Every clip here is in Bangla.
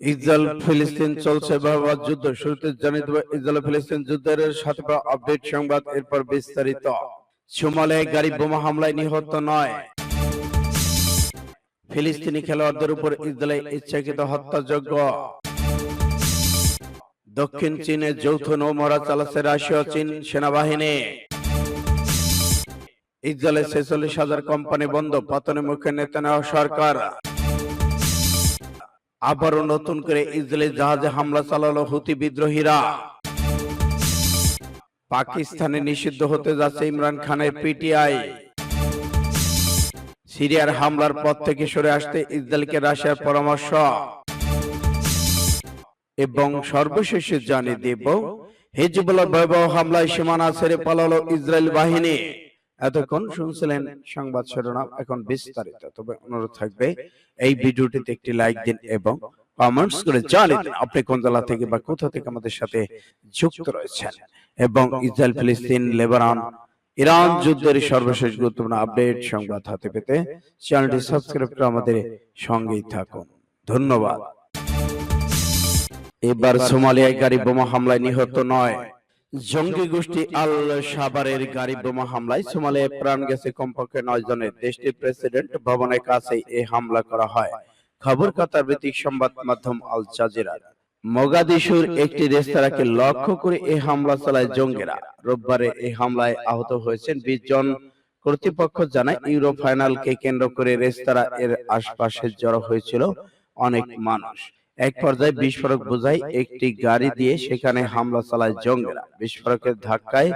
ইসরায়েল ফিলিস্তিন চলছে বারবার যুদ্ধ। শুরুতে জানিয়ে দেবো ইসরায়েল ফিলিস্তিন যুদ্ধের সাথে আপডেট সংবাদ এরপর বিস্তারিত। সোমালে গাড়ি বোমা হামলায় নিহত নয়। ফিলিস্তিনি খেলোয়াড়দের উপর ইসরায়েলের ইচ্ছাকৃত হত্যাযজ্ঞ। দক্ষিণ চীনে যৌথ নৌমহড়া চালাচ্ছে রাশিয়া চীন সেনাবাহিনী। ইসরায়েলের ছেচল্লিশ হাজার কোম্পানি বন্ধ পতনের মুখে নেতানেওয়া সরকার। আবারও নতুন করে ইসরায়েলি জাহাজে হামলা চালালো হুতি বিদ্রোহীরা। পাকিস্তানে নিষিদ্ধ হতে যাচ্ছে ইমরান খানের পিটিআই। সিরিয়ার হামলার পর থেকে সরে আসতে ইসরায়েলকে রাশিয়ার পরামর্শ। এবং সর্বশেষে জানিয়ে দেব, হিজবুল্লাহ ভয়াবহ হামলায় সীমানা ছেড়ে পালালো ইসরায়েল বাহিনী। এতক্ষণ শুনছিলেন সংবাদ শিরোনাম এখন বিস্তারিত। তবে অনুরোধ থাকবে এই ভিডিওটিতে একটি লাইক দিন এবং কমেন্টস করে জানিয়ে দিন আপনি কোন জেলা থেকে বা কোথা থেকে আমাদের সাথে যুক্ত রয়েছেন এবং ইসরায়েল ফিলিস্তিন লেবানন ইরান যুদ্ধের সর্বশেষ গুরুত্বপূর্ণ আপডেট সংবাদ হাতে পেতে চ্যানেলটি সাবস্ক্রাইব করে আমাদের সঙ্গেই থাকুন। ধন্যবাদ। এবার সোমালিয়ায় গাড়ি বোমা হামলায় নিহত নয়। জঙ্গি গোষ্ঠী আল সাবারের গাড়ি বোমা হামলায় সোমালিয়ায় প্রাণ গেছে কমপক্ষে নয় জনের। দেশটির প্রেসিডেন্ট ভবনের কাছে এই হামলা করা হয়। খবর কাতার ভিত্তিক সংবাদ মাধ্যম আল জাজিরা মোগাদিশুর একটি রেস্তোরাঁকে লক্ষ্য করে এই হামলা চালায় জঙ্গিরা। রোববারে এই হামলায় আহত হয়েছেন বিশ জন। কর্তৃপক্ষ জানায় ইউরো ফাইনালকে কেন্দ্র করে রেস্তোরাঁ এর আশপাশে জড়ো হয়েছিল অনেক মানুষ। এক পর্যায়ে বিস্ফোরক বোঝাই একটি গাড়ি দিয়ে সেখানে হামলা চালায় জঙ্গিরা। বিস্ফোরকের ধাক্কায়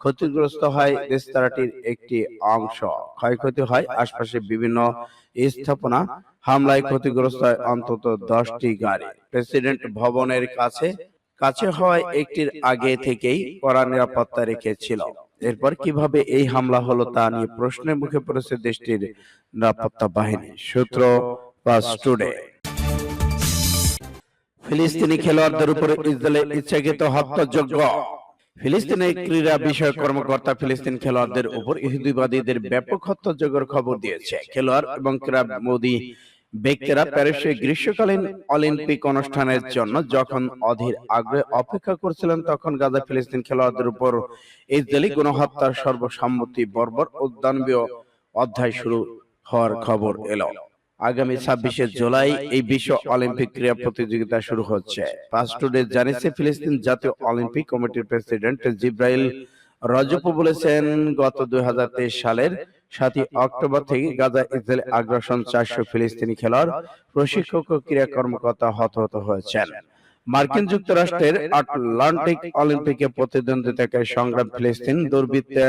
ক্ষতিগ্রস্ত হয় রেস্তোরাঁটির একটি অংশ। ক্ষয়ক্ষতি হয় আশপাশে বিভিন্ন স্থাপনা। হামলায় ক্ষতিগ্রস্ত হয় অন্তত দশটি গাড়ি। প্রেসিডেন্ট ভবনের কাছে কাছে হওয়ায় একটির আগে থেকেই কড়া নিরাপত্তা রেখেছিল। এরপর কীভাবে এই হামলা হলো তা নিয়ে প্রশ্নের মুখে পড়েছে দেশটির নিরাপত্তা বাহিনী। সূত্র পাস টুডে। ফিলিস্তিনি খেলোয়াড়দের উপর ইসরায়েলের ইচ্ছাকৃত হত্যাযজ্ঞ ফিলিস্তিনের ক্রীড়া বিষয়ক কর্মকর্তা ফিলিস্তিন খেলোয়াড়দের উপর ইহুদিবাদীদের ব্যাপক হত্যাযজ্ঞের খবর দিয়েছে। খেলোয়াড় এবং ক্রীড়া মোদী ব্যক্তিরা প্যারিসে গ্রীষ্মকালীন অলিম্পিক অনুষ্ঠানের জন্য যখন অধীর আগ্রহে অপেক্ষা করছিলেন তখন গাজা ফিলিস্তিন খেলোয়াড়দের উপর ইসরায়েলি গণহত্যার সর্বসম্মতি বর্বর উদ্যানবীয় অধ্যায় শুরু হওয়ার খবর এলো। আগামী ছাব্বিশে জুলাই এই বিশ্ব অলিম্পিক ক্রীড়া প্রতিযোগিতা শুরু হচ্ছে। টুডে জানিয়েছে ফিলিস্তিন জাতীয় অলিম্পিক কমিটির প্রেসিডেন্ট জিব্রাইল রজব বলেছেন গত দুই সালের সাতই অক্টোবর থেকে গাজা ইসরায়েল আগ্রাসন চারশো ফিলিস্তিনি খেলোয়াড় প্রশিক্ষক ও ক্রীড়া কর্মকর্তা হতাহত হয়েছেন। মার্কিন যুক্তরাষ্ট্রের আটলান্টিক অলিম্পিকে প্রতিদ্বন্দ্বিতাকারী সংগ্রাম ফিলিস্তিন দুর্বৃত্তে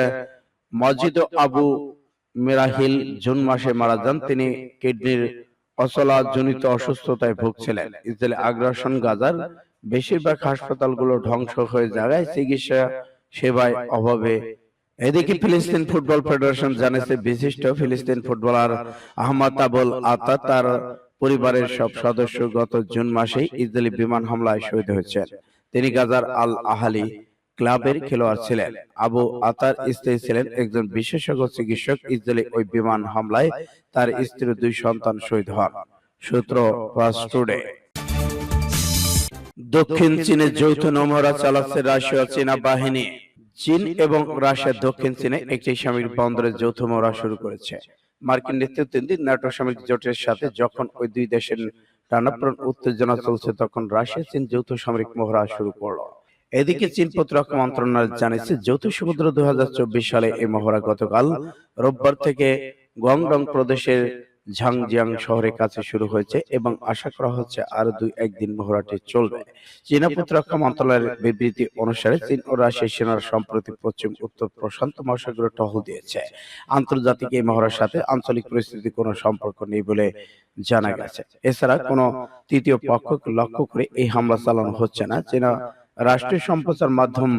মসজিদ আবু মেরাহিল জুন মাসে মারা যান তিনি কিডনির অচলা জনিত অসুস্থতায় ভুগছিলেন। ইসরায়েল আগ্রাসন গাজার বেশিরভাগ হাসপাতালগুলো ধ্বংস হয়ে যাওয়ায় চিকিৎসা সেবায় অভাবে। এদিকে ফিলিস্তিন ফুটবল ফেডারেশন জানিয়েছে বিশিষ্ট ফিলিস্তিন ফুটবলার আহমদ আবুল আতা তার পরিবারের সব সদস্য গত জুন মাসেই ইসরায়েলি বিমান হামলায় শহীদ হয়েছেন। তিনি গাজার আল আহালি ক্লাবের খেলোয়াড় ছিলেন। আবু আতার স্ত্রী ছিলেন একজন বিশেষজ্ঞ চিকিৎসক। ইসরায়েলি ওই বিমান হামলায় তার স্ত্রীর দুই সন্তান শহীদ হন। সূত্র টুডে। দক্ষিণ চীনে যৌথ নমহড়া চালাচ্ছে রাশিয়া চীনা বাহিনী। চীন এবং রাশিয়া দক্ষিণ চীনে একটি সামরিক বন্দরে যৌথ মহড়া শুরু করেছে। মার্কিন নেতৃত্বাধীন ন্যাটো সামরিক জোটের সাথে যখন ওই দুই দেশের টানাপ্রণ উত্তেজনা চলছে তখন রাশিয়া চীন যৌথ সামরিক মহড়া শুরু করল এদিকে চীন প্রতিরক্ষা মন্ত্রণালয় জানিয়েছে যৌথ সমুদ্র দুই সালে এই মহড়া গতকাল রোববার থেকে গুয়াংডং প্রদেশের ঝাংজিয়াং শহরের কাছে শুরু হয়েছে এবং আশা করা হচ্ছে আরও দুই একদিন মহড়াটি চলবে। চীনা প্রতিরক্ষা মন্ত্রণালয়ের বিবৃতি অনুসারে চীন ও রাশিয়ার সেনারা সম্প্রতি পশ্চিম উত্তর প্রশান্ত মহাসাগরে টহল দিয়েছে। আন্তর্জাতিক এই মহড়ার সাথে আঞ্চলিক পরিস্থিতি কোনো সম্পর্ক নেই বলে জানা গেছে। এছাড়া কোনো তৃতীয় পক্ষকে লক্ষ্য করে এই হামলা চালানো হচ্ছে না চীনা রাষ্ট্রীয় সম্প্রচার মাধ্যম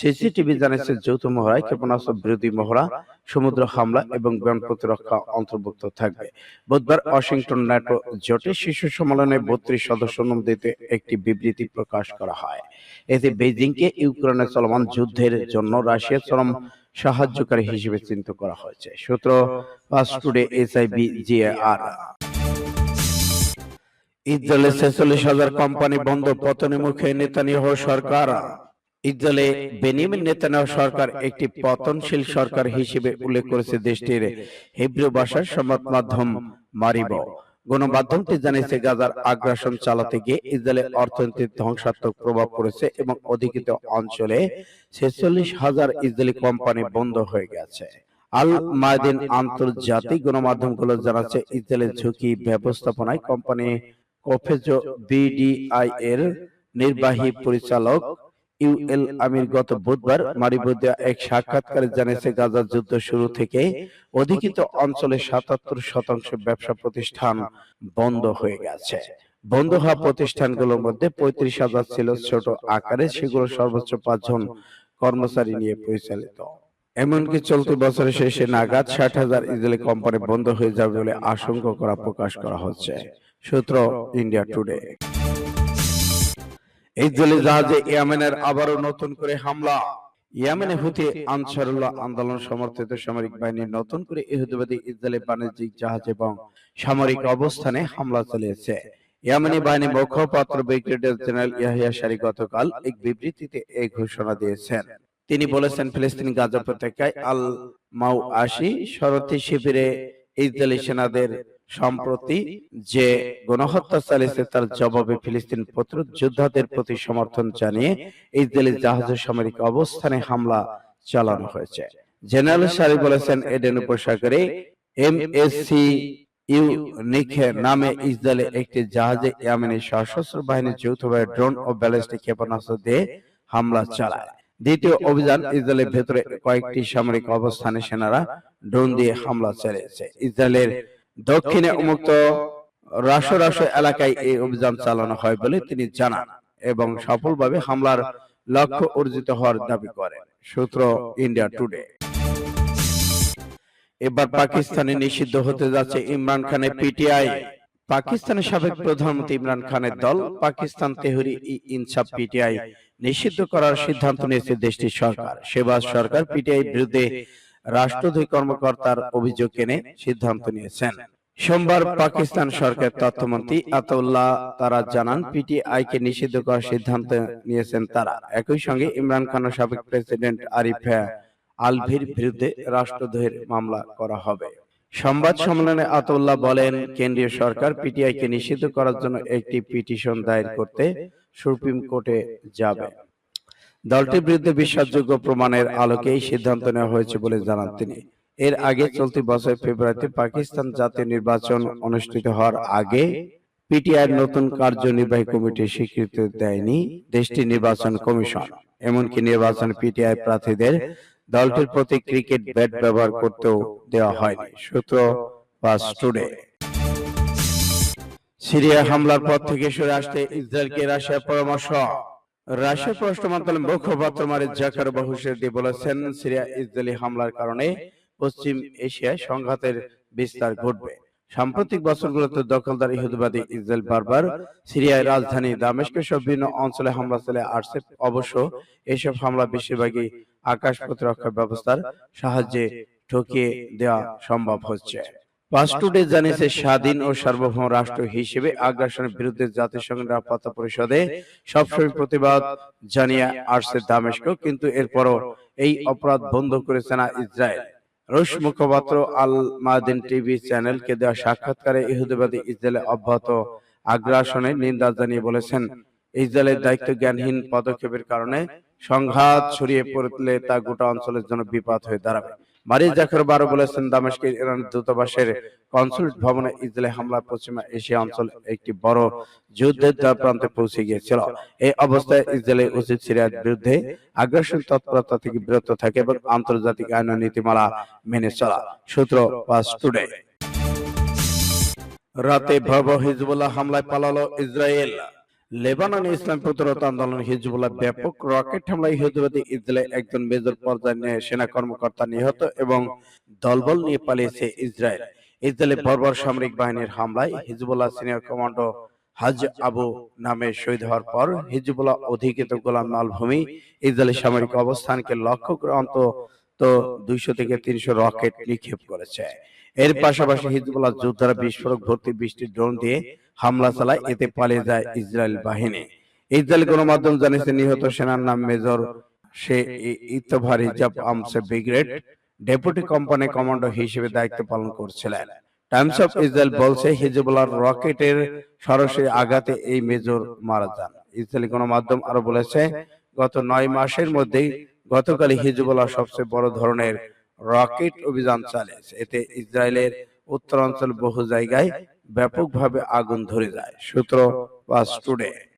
সিসিটিভি জানিয়েছে যৌথ মহড়ায় ক্ষেপণাস্ত্র বিরোধী মহড়া সমুদ্র হামলা এবং বিমান প্রতিরক্ষা অন্তর্ভুক্ত থাকবে। বুধবার ওয়াশিংটন ন্যাটো জোটের শীর্ষ সম্মেলনে বত্রিশ সদস্য অনুমোদিত একটি বিবৃতি প্রকাশ করা হয়। এতে বেজিংকে ইউক্রেনের চলমান যুদ্ধের জন্য রাশিয়ার চরম সাহায্যকারী হিসেবে চিহ্নিত করা হয়েছে। সূত্র ফাস্ট টুডে এসআইবি জিএআর। ইসরায়েলে ছেচল্লিশ হাজার কোম্পানি বন্ধ পতনের মুখে নেতানিয়াহু সরকার। ইসরায়েলে বেনিয়ামিন নেতানিয়াহু সরকার একটি পতনশীল সরকার হিসেবে উল্লেখ করেছে দেশটির হিব্রু ভাষার সংবাদ মাধ্যম মারিব। গণমাধ্যমটি জানিয়েছে গাজার আগ্রাসন চালাতে গিয়ে ইসরায়েলের অর্থনীতির ধ্বংসাত্মক প্রভাব পড়েছে এবং অধিকৃত অঞ্চলে ছেচল্লিশ হাজার ইসরায়েলি কোম্পানি বন্ধ হয়ে গেছে। আল মায়দিন আন্তর্জাতিক গণমাধ্যমগুলো জানাচ্ছে ইসরায়েলের ঝুঁকি ব্যবস্থাপনায় কোম্পানি কোফেজো বিডিআই এর নির্বাহী পরিচালক ইউএল আমির গত বুধবার মারিবুদে এক সাক্ষাৎকারে জানিয়েছে গাজার যুদ্ধ শুরু থেকে অধিকৃত অঞ্চলে সাতাত্তর শতাংশ ব্যবসা প্রতিষ্ঠান বন্ধ হয়ে গেছে। বন্ধ হওয়া প্রতিষ্ঠানগুলোর মধ্যে পঁয়ত্রিশ হাজার ছিল ছোট আকারে সেগুলো সর্বোচ্চ পাঁচজন কর্মচারী নিয়ে পরিচালিত। এমনকি চলতি বছরের শেষে নাগাদ ষাট হাজার ইসরায়েলি কোম্পানি বন্ধ হয়ে যাবে বলে আশঙ্কা করা প্রকাশ করা হচ্ছে। সূত্র ইন্ডিয়া টুডে ইসরায়েলি জাহাজে ইয়েমেনের আবারও নতুন করে হামলা। ইয়েমেনে হুতি আনসারুল্লাহ আন্দোলন সমর্থিত সামরিক বাহিনী নতুন করে ইহুদিবাদী ইসরায়েলি বাণিজ্যিক জাহাজ এবং সামরিক অবস্থানে হামলা চালিয়েছে। ইয়েমেনি বাহিনী মুখপাত্র ব্রিগেডিয়ার জেনারেল ইয়াহিয়া শারি গতকাল এক বিবৃতিতে এই ঘোষণা দিয়েছেন। তিনি বলেছেন ফিলিস্তিন গাজা উপত্যকায় আল মাউ আশি শরতি শিবিরে ইসরায়েলি সেনাদের সম্প্রতি যে গণহত্যা চালিয়েছে তার জবাবে ফিলিস্তিন প্রতিরোধ যোদ্ধাদের প্রতি সমর্থন জানিয়ে ইসরায়েলি জাহাজের সামরিক অবস্থানে হামলা চালানো হয়েছে। জেনারেল সারি বলেছেন এডেন উপসাগরে এম এস সি ইউ নিখে নামে ইসরায়েলে একটি জাহাজে ইয়ামেনের সশস্ত্র বাহিনীর যৌথভাবে ড্রোন ও ব্যালিস্টিক ক্ষেপণাস্ত্র দিয়ে হামলা চালায়। দ্বিতীয় অভিযান ইসরায়েলের ভেতরে কয়েকটি সামরিক অবস্থানে সেনারা ড্রোন দিয়ে হামলা চালিয়েছে। ইসরায়েলের দক্ষিণে উন্মুক্ত রাশো রাশো এলাকায় এই অভিযান চালানো হয় বলে তিনি জানান এবং সফলভাবে হামলার লক্ষ্য অর্জিত হওয়ার দাবি করেন সূত্র ইন্ডিয়া টুডে। এবার পাকিস্তানে নিষিদ্ধ হতে যাচ্ছে ইমরান খানের পিটিআই পাকিস্তানের সাবেক প্রধানমন্ত্রী ইমরান খানের দল পাকিস্তান তেহরি ই ইনসাফ পিটিআই নিষিদ্ধ করার সিদ্ধান্ত নিয়েছে দেশটির সরকার। শেবাজ সরকার পিটিআই বিরুদ্ধে রাষ্ট্রদ্রোহী কর্মকর্তার অভিযোগ এনে সিদ্ধান্ত নিয়েছেন। সোমবার পাকিস্তান সরকার তথ্যমন্ত্রী আতাউল্লাহ তারা জানান পিটিআই কে নিষিদ্ধ করার সিদ্ধান্ত নিয়েছেন তারা। একই সঙ্গে ইমরান খান ও সাবেক প্রেসিডেন্ট আরিফ আলভির বিরুদ্ধে রাষ্ট্রদ্রোহের মামলা করা হবে। সংবাদ সম্মেলনে আতাউল্লাহ বলেন, কেন্দ্রীয় সরকার পিটিআই কে নিষিদ্ধ করার জন্য একটি পিটিশন দায়ের করতে সুপ্রিম কোর্টে যাবে। দলটির বিরুদ্ধে বিশ্বাসযোগ্য প্রমাণের আলোকে এই সিদ্ধান্ত নেওয়া হয়েছে বলে জানান তিনি। এর আগে চলতি বছর ফেব্রুয়ারিতে পাকিস্তান জাতীয় নির্বাচন অনুষ্ঠিত হওয়ার আগে পিটিআই নতুন কার্যনির্বাহী কমিটি স্বীকৃতি দেয়নি দেশটির নির্বাচন কমিশন। এমনকি নির্বাচন পিটিআই প্রার্থীদের দলটির প্রতি ক্রিকেট ব্যাট ব্যবহার করতেও দেওয়া হয়নি। সূত্র পাস টুডে সিরিয়া হামলার পর থেকে সরে আসতে ইসরায়েলকে রাশিয়ার পরামর্শ রাশিয়ার পররাষ্ট্র মন্ত্রণালয়ের মুখপাত্র মারিদ জাকার বহুশেরদি বলেছেন সিরিয়া ইসরায়েলি হামলার কারণে পশ্চিম এশিয়ায় সংঘাতের বিস্তার ঘটবে। সাম্প্রতিক বছরগুলোতে দখলদার ইহুদিবাদী ইসরায়েল বারবার সিরিয়ার রাজধানী দামেস্ক সহ বিভিন্ন অঞ্চলে হামলা চালিয়ে আসছে। অবশ্য এসব হামলা বেশিরভাগই আকাশ প্রতিরক্ষা ব্যবস্থার সাহায্যে ঠকিয়ে দেওয়া সম্ভব হচ্ছে। পাস্টুডে জানিয়েছে স্বাধীন ও সার্বভৌম রাষ্ট্র হিসেবে আগ্রাসনের বিরুদ্ধে জাতিসংঘ নিরাপত্তা পরিষদে সবসময় প্রতিবাদ জানিয়ে আসছে দামেস্ক কিন্তু এরপরও এই অপরাধ বন্ধ করেছে না ইসরায়েল। রুশ মুখপাত্র আল মাদিন টিভি চ্যানেলকে দেওয়া সাক্ষাৎকারে ইহুদিবাদী ইসরায়েলে অব্যাহত আগ্রাসনের নিন্দা জানিয়ে বলেছেন। ইসরায়েলের দায়িত্ব জ্ঞানহীন পদক্ষেপের কারণে সংঘাত ছড়িয়ে পড়লে তা গোটা অঞ্চলের জন্য বিপদ হয়ে দাঁড়াবে। মারিজ জাখর বারো বলেছেন দামেস্কের ইরান দূতাবাসের কনসুলেট ভবনে ইসরায়েলি হামলা পশ্চিমা এশিয়া অঞ্চল একটি বড় যুদ্ধের প্রান্তে পৌঁছে গিয়েছিল। এই অবস্থায় ইসরায়েলের উচিত সিরিয়ার বিরুদ্ধে আগ্রাসন তৎপরতা থেকে বিরত থাকে এবং আন্তর্জাতিক আইন ও নীতিমালা মেনে চলা। সূত্র পাস টুডে। রাতে ভয়াবহ হিজবুল্লাহ হামলায় পালালো ইসরায়েল। লেবাননে ইসলাম প্রতিরোধ আন্দোলন হিজবুল্লাহ ব্যাপক রকেট হামলায় ইহুদিবাদী ইসরায়েলে একজন মেজর পর্যায়ে সেনা কর্মকর্তা নিহত এবং দলবল নিয়ে পালিয়েছে ইসরায়েল। ইসরায়েলের বর্বর সামরিক বাহিনীর হামলায় হিজবুল্লাহ সিনিয়র কমান্ডো হাজ আবু নামে শহীদ হওয়ার পর হিজবুল্লাহ অধিকৃত গোলাম মালভূমি ইসরায়েলি সামরিক অবস্থানকে লক্ষ্য করে অন্তত দুইশো থেকে তিনশো রকেট নিক্ষেপ করেছে। এর পাশাপাশি হিজবুল্লাহ যোদ্ধারা বিস্ফোরক ভর্তি বৃষ্টি ড্রোন দিয়ে হামলা চালায় এতে পালিয়ে যায় ইসরায়েল বাহিনী। ইসরায়েল গণমাধ্যম জানিয়েছে নিহত সেনার নাম মেজর সে ইতভার হিজাব আমসে ব্রিগেড ডেপুটি কোম্পানি কমান্ডো হিসেবে দায়িত্ব পালন করছিলেন। টাইমস অফ ইসরায়েল বলছে হিজবুল্লাহর রকেটের সরাসরি আঘাতে এই মেজর মারা যান। ইসরায়েলি গণমাধ্যম আরও বলেছে গত নয় মাসের মধ্যেই গতকালই হিজবুল্লাহ সবচেয়ে বড় ধরনের রকেট অভিযান চালিয়েছে এতে ইসরায়েলের উত্তরাঞ্চল বহু জায়গায় ব্যাপকভাবে আগুন ধরে যায়। সূত্র বা টুডে।